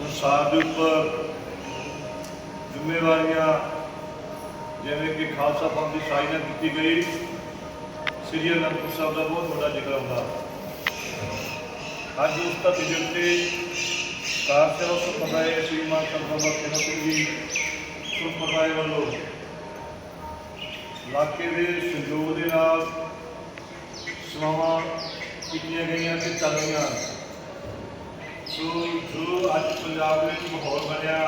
ਸੰਸਾਰ ਦੇ ਉੱਪਰ ਜ਼ਿੰਮੇਵਾਰੀਆਂ, ਜਿਵੇਂ ਕਿ ਖਾਲਸਾ ਪੰਥ ਦੀ ਸਾਜਨਾ ਕੀਤੀ ਗਈ। ਸ੍ਰੀ ਅਨੰਦਪੁਰ ਸਾਹਿਬ ਦਾ ਬਹੁਤ ਵੱਡਾ ਜ਼ਿਕਰ ਹੁੰਦਾ। ਅੱਜ ਉਸ ਦਾ ਵਿਜਨ ਤੇ ਕਾਰਸੇਵਾ ਸੰਪਰਦਾਇ ਸ੍ਰੀ ਮਾਨ ਸੰਪਰਦਾ ਸੇਵਾ ਸਿੰਘ ਜੀ ਸੰਪਰਦਾਇ ਵੱਲੋਂ ਇਲਾਕੇ ਦੇ ਸਹਿਯੋਗ ਦੇ ਨਾਲ ਸੇਵਾਵਾਂ ਕੀਤੀਆਂ ਗਈਆਂ ਤੇ ਚੱਲ ਰਹੀਆਂ। ਸੋ ਜੋ ਅੱਜ ਪੰਜਾਬ ਵਿੱਚ ਮਾਹੌਲ ਬਣਿਆ,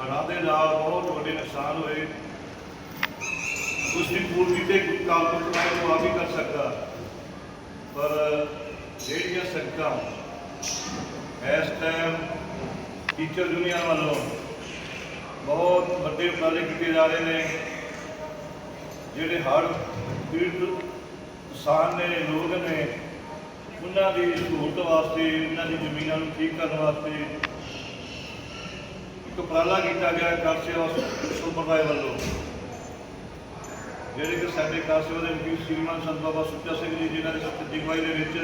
ਹੜ੍ਹਾਂ ਦੇ ਨਾਲ ਬਹੁਤ ਵੱਡੇ ਨੁਕਸਾਨ ਹੋਏ। ਉਸ ਦੀ ਪੂਰਤੀ ਤੇ ਕਾਲਪੁਰ ਤੋਂ ਆ ਵੀ ਕਰ ਸਕਦਾ। ਪਰ ਜਿਹੜੀਆਂ ਸੜਕਾਂ ਇਸ ਟਾਈਮ ਟੀਚਰ ਦੁਨੀਆ ਵੱਲੋਂ ਬਹੁਤ ਵੱਡੇ ਉਪਰਾਲੇ ਕੀਤੇ ਜਾ ਰਹੇ ਨੇ, ਜਿਹੜੇ ਹਰ ਪੀੜਤ ਕਿਸਾਨ ਨੇ, ਲੋਕ ਨੇ ਉਹਨਾਂ ਦੀ ਸਹੂਲਤ ਵਾਸਤੇ, ਉਹਨਾਂ ਦੀ ਜ਼ਮੀਨਾਂ ਨੂੰ ਠੀਕ ਕਰਨ ਵਾਸਤੇ ਇੱਕ ਉਪਰਾਲਾ ਕੀਤਾ ਗਿਆ ਕਾਰ ਸੇਵਾ ਸੰਪਰਦਾਇ ਵੱਲੋਂ। ਜਿਹੜੇ ਕਿ ਸਾਡੇ ਕਾਰਸੇਵਾ ਦੇ ਵਕੀਲ ਸ਼੍ਰੀਮਾਨ ਸੰਤ ਬਾਬਾ ਸੁੱਚਾ ਸਿੰਘ ਜੀ, ਜਿਨ੍ਹਾਂ ਦੇ ਅਗਵਾਈ ਦੇ ਵਿੱਚ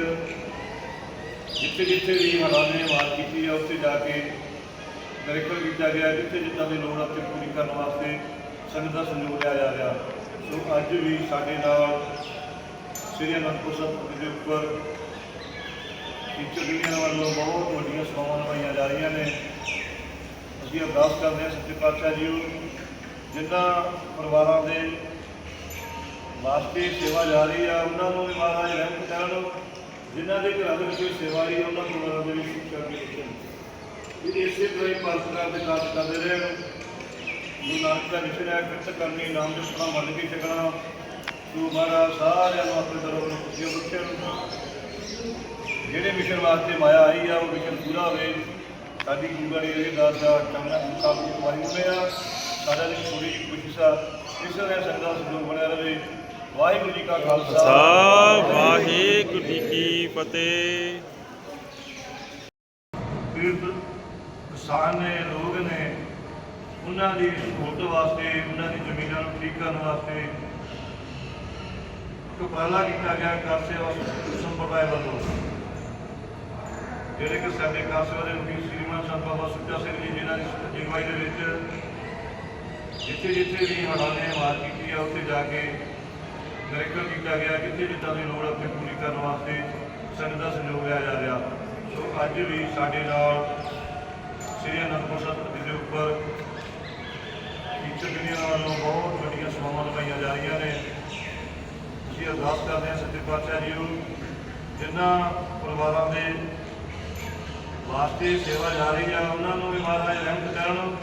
ਜਿੱਥੇ ਜਿੱਥੇ ਵੀ ਹੜ੍ਹਾਂ ਨੇ ਮਾਰ ਕੀਤੀ ਹੈ ਉੱਥੇ ਜਾ ਕੇ ਨਿਰੀਖਣ ਕੀਤਾ ਗਿਆ, ਜਿੱਥੇ ਜਿੱਦਾਂ ਦੀ ਲੋੜ ਆ, ਉੱਥੇ ਪੂਰੀ ਕਰਨ ਵਾਸਤੇ ਸੰਗਤ ਦਾ ਸਹਿਯੋਗ ਲਿਆ ਜਾ ਰਿਹਾ। ਸੋ ਅੱਜ ਵੀ ਸਾਡੇ ਨਾਲ ਸ੍ਰੀ ਅਨੰਦਪੁਰ ਸਾਹਿਬ ਦੇ ਉੱਪਰ ਟੀਚਰ ਯੂਨੀਅਨ ਵੱਲੋਂ ਬਹੁਤ ਵੱਡੀਆਂ ਸੇਵਾਵਾਂ ਨਿਭਾਈਆਂ ਜਾ ਰਹੀਆਂ ਨੇ। ਅਸੀਂ ਅਰਦਾਸ ਕਰਦੇ ਹਾਂ ਸੱਚੇ ਪਾਤਸ਼ਾਹ ਜੀ ਜਿਨ੍ਹਾਂ ਪਰਿਵਾਰਾਂ ਦੇ ਵਾਸਤੇ ਸੇਵਾ ਜਾ ਰਹੀ ਆ, ਉਹਨਾਂ ਨੂੰ ਵੀ ਮਹਾਰਾਜ ਰਹਿਮਤ ਕਰਨ ਜਿਨ੍ਹਾਂ ਦੇ ਘਰਾਂ ਦੇ ਵਿੱਚ ਕੋਈ ਸੇਵਾ ਹੀ ਉਹਨਾਂ ਪਰਿਵਾਰਾਂ ਦੇ ਵਿੱਚ ਸੁੱਖ ਸ਼ਾਂਤੀ ਬਖਸ਼ਣ ਇਸੇ ਤਰ੍ਹਾਂ ਹੀ ਪਰਸਕਾਰ ਦੇ ਕਾਰਜ ਕਰਦੇ ਰਹਿਣ ਗੁਰੂ ਨਾਨਕ ਦਾ ਮਿਸ਼ਨ ਹੈ ਕਿਰਤ ਕਰਨੀ, ਨਾਮ ਜਪਣਾ ਮੰਨ ਕੇ ਛਕਣਾ ਗੁਰੂ ਮਹਾਰਾਜ ਸਾਰਿਆਂ ਨੂੰ ਆਪਣੇ ਤਰਫ ਨੂੰ ਖੁਸ਼ੀਆਂ ਬਖਸ਼ਣ ਜਿਹੜੇ ਮਿਸ਼ਨ ਵਾਸਤੇ ਮਾਇਆ ਆਈ ਆ ਉਹ ਮਿਸ਼ਨ ਪੂਰਾ ਹੋਵੇ। ਸਾਡੀ ਗੁਰਗਾੜੀ ਇਹ ਦਾਸ ਦਾ ਚੰਗਾ ਮੁਕਾਬਲ ਦੀ ਕਮਾਈ ਹੋਵੇ ਆ। ਦੀ ਥੋੜੀ ਜਿਹੀ ਕੋਸ਼ਿਸ਼ ਆ। ਇਸ ਤਰ੍ਹਾਂ ਸੰਗਤ ਸਹਿਯੋਗ ਬਣਿਆ ਰਹੇ। ਵਾਹਿਗੁਰੂ ਜੀ ਕਾ ਖਾਲਸਾ। ਵਾਹਿਗੁਰੂ ਜੀ ਕੀ ਫਤਿਹ। ਪੀੜਤ ਕਿਸਾਨ ਨੇ ਲੋਕ ਨੇ ਉਹਨਾਂ ਦੀ ਸਹੂਲਤ ਵਾਸਤੇ ਉਹਨਾਂ ਦੀ ਜ਼ਮੀਨਾਂ ਨੂੰ ਠੀਕ ਕਰਨ ਵਾਸਤੇ ਇੱਕ ਉਪਰਾਲਾ ਕੀਤਾ ਗਿਆ ਕਾਰ ਸੇਵਾ ਸੰਪਰਦਾਇ ਵੱਲੋਂ। ਜਿਹੜੇ ਕਿ ਸਾਡੇ ਕਾਰ ਦੇ ਵਕੀਲ ਸ਼੍ਰੀਮਾਨ ਸੰਤ ਬਾਬਾ ਸੁੱਚਾ ਸਿੰਘ ਜੀ, ਜਿਨ੍ਹਾਂ ਦੀ ਅਗਵਾਈ ਦੇ ਵਿੱਚ ਜਿੱਥੇ ਜਿੱਥੇ ਵੀ ਹੜ੍ਹਾਂ ਨੇ ਮਾਰ ਕੀਤੀ ਆ, ਉੱਥੇ ਜਾ ਕੇ ਨਿਰੀਖਣ ਕੀਤਾ ਗਿਆ, ਜਿੱਥੇ ਜਿੱਦਾਂ ਦੀ ਲੋੜ ਆ, ਉੱਥੇ ਪੂਰੀ ਕਰਨ ਵਾਸਤੇ ਸੰਗਤ ਦਾ ਸਹਿਯੋਗ ਲਿਆ ਜਾ ਰਿਹਾ। ਸੋ ਅੱਜ ਵੀ ਸਾਡੇ ਨਾਲ ਸ੍ਰੀ ਅਨੰਦਪੁਰ ਸਾਹਿਬ ਦੇ ਉੱਪਰ ਟੀਚਰ ਦੁਨੀਆ ਵੱਲੋਂ ਬਹੁਤ ਵੱਡੀਆਂ ਸੇਵਾਵਾਂ ਲਗਾਈਆਂ ਜਾ ਰਹੀਆਂ ਨੇ। ਅਸੀਂ ਅਰਦਾਸ ਕਰਦੇ ਹਾਂ ਸੱਚੇ ਪਾਤਸ਼ਾਹ ਜੀ ਨੂੰ ਜਿਨ੍ਹਾਂ ਪਰਿਵਾਰਾਂ ਦੇ ਵਾਸਤੇ ਸੇਵਾ ਜਾਰੀ ਆ, ਉਹਨਾਂ ਨੂੰ ਵੀ ਮਹਾਰਾਜ ਰਹਿਮਤ ਕਰਨ।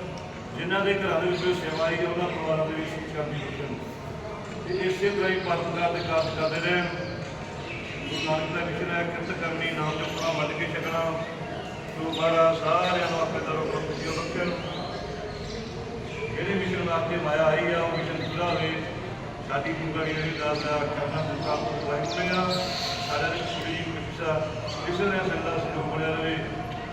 ਜਿਨ੍ਹਾਂ ਦੇ ਘਰਾਂ ਦੇ ਵਿੱਚ ਸੇਵਾ ਆਈ, ਉਹਨਾਂ ਪਰਿਵਾਰਾਂ ਦੇ ਵਿੱਚ ਸੁੱਖ ਸ਼ਾਂਤੀ ਬਖਸ਼ਣ। ਤੇ ਇਸੇ ਤਰ੍ਹਾਂ ਹੀ ਪਰਤਕਾਰ ਦੇ ਕਾਰਜ ਕਰਦੇ ਰਹਿਣ ਗੁਰੂ ਨਾਨਕ ਦਾ ਮਿਸ਼ਨ ਹੈ ਕਿਰਤ ਕਰਨੀ, ਨਾਮ ਜਪਣਾ ਮੰਨ ਕੇ ਛਕਣਾ ਸੋ ਮਹਾਰਾਜ ਸਾਰਿਆਂ ਨੂੰ ਆਪਣੇ ਤਰਫ ਤੋਂ ਖੁਸ਼ੀਆਂ ਬਖਸ਼ਣ। ਜਿਹੜੇ ਮਿਸ਼ਨ ਵਾਸਤੇ ਮਾਇਆ ਆਈ ਆ, ਉਹ ਮਿਸ਼ਨ ਪੂਰਾ ਹੋਵੇ। ਸਾਡੀ ਗੁਰਗਾੜੀ ਦੀ ਦਾਸ ਦਾ ਕਰਨਾ ਦੁੱਖਾ ਵਾਹਿਗੁਰੂ ਸਾਰਿਆਂ ਦੀ ਸੁਣੀ ਖੁਸ਼ਾ ਨੇ ਸੰਦਾ ਸਹਿਯੋਗ ਬਣਿਆ ਰਹੇ।